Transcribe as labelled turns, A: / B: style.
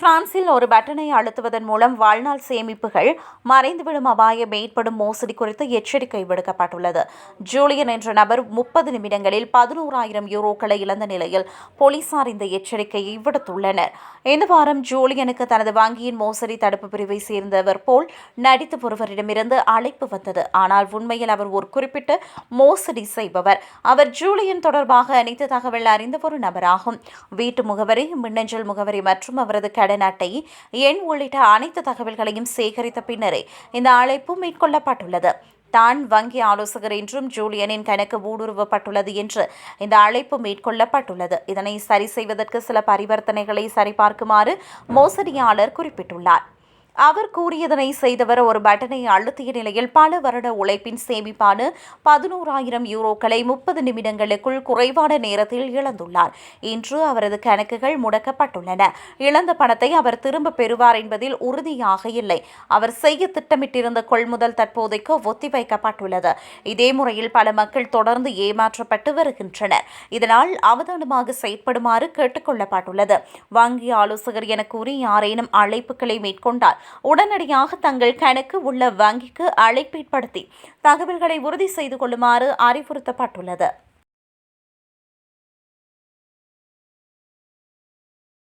A: பிரான்சில் ஒரு பட்டனை அழுத்துவதன் மூலம் வாழ்நாள் சேமிப்புகள் மறைந்துவிடும் அபாயம் ஏற்படும் மோசடி குறித்து எச்சரிக்கை விடுக்கப்பட்டுள்ளது. ஜூலியன் என்ற நபர் முப்பது நிமிடங்களில் பதினோராயிரம் யூரோக்களை இழந்த நிலையில் போலீசார் இந்த எச்சரிக்கையை விடுத்துள்ளனர். இந்த வாரம் ஜூலியனுக்கு தனது வங்கியின் மோசடி தடுப்பு பிரிவை சேர்ந்தவர் போல் நடித்து ஒருவரிடமிருந்து அழைப்பு வந்தது. ஆனால் உண்மையில் அவர் ஒரு குறிப்பிட்ட மோசடி செய்பவர். அவர் ஜூலியன் தொடர்பாக அனைத்து தகவல் அறிந்த ஒரு நபராகும். வீட்டு முகவரி மின்னஞ்சல் முகவரி மற்றும் அவரது கடன் அட்டை எண் உள்ளிட்ட அனைத்து தகவல்களையும் சேகரித்த பின்னரே இந்த அழைப்பு மேற்கொள்ளப்பட்டுள்ளது. தான் வங்கி ஆலோசகர் என்றும் ஜூலியனின் கணக்கு ஊடுருவப்பட்டுள்ளது என்று இந்த அழைப்பு மேற்கொள்ளப்பட்டுள்ளது. இதனை சரி செய்வதற்கு சில பரிவர்த்தனைகளை சரிபார்க்குமாறு மோசடியாளர் குறிப்பிட்டுள்ளார். அவர் கூறியதனை செய்தவர் ஒரு பட்டனை அழுத்திய நிலையில் பல வருட உழைப்பின் சேமிப்பான பதினோராயிரம் யூரோக்களை முப்பது நிமிடங்களுக்குள் குறைவான நேரத்தில் இழந்துள்ளார். இன்று அவரது கணக்குகள் முடக்கப்பட்டுள்ளன. இழந்த பணத்தை அவர் திரும்ப பெறுவார் என்பதில் உறுதியாக இல்லை. அவர் செய்ய திட்டமிட்டிருந்த கொள்முதல் தற்போதைக்கு ஒத்திவைக்கப்பட்டுள்ளது. இதே முறையில் பல மக்கள் தொடர்ந்து ஏமாற்றப்பட்டு வருகின்றனர். இதனால் அவதானமாக செயற்படுமாறு கேட்டுக்கொள்ளப்பட்டுள்ளது வங்கி ஆலோசகர் என கூறி யாரேனும் அழைப்புகளை மேற்கொண்டால் உடனடியாக தங்கள் கணக்கு உள்ள வங்கிக்கு அழைப்பீட்படுத்தி தகவல்களை உறுதி செய்து கொள்ளுமாறு அறிவுறுத்தப்பட்டுள்ளது.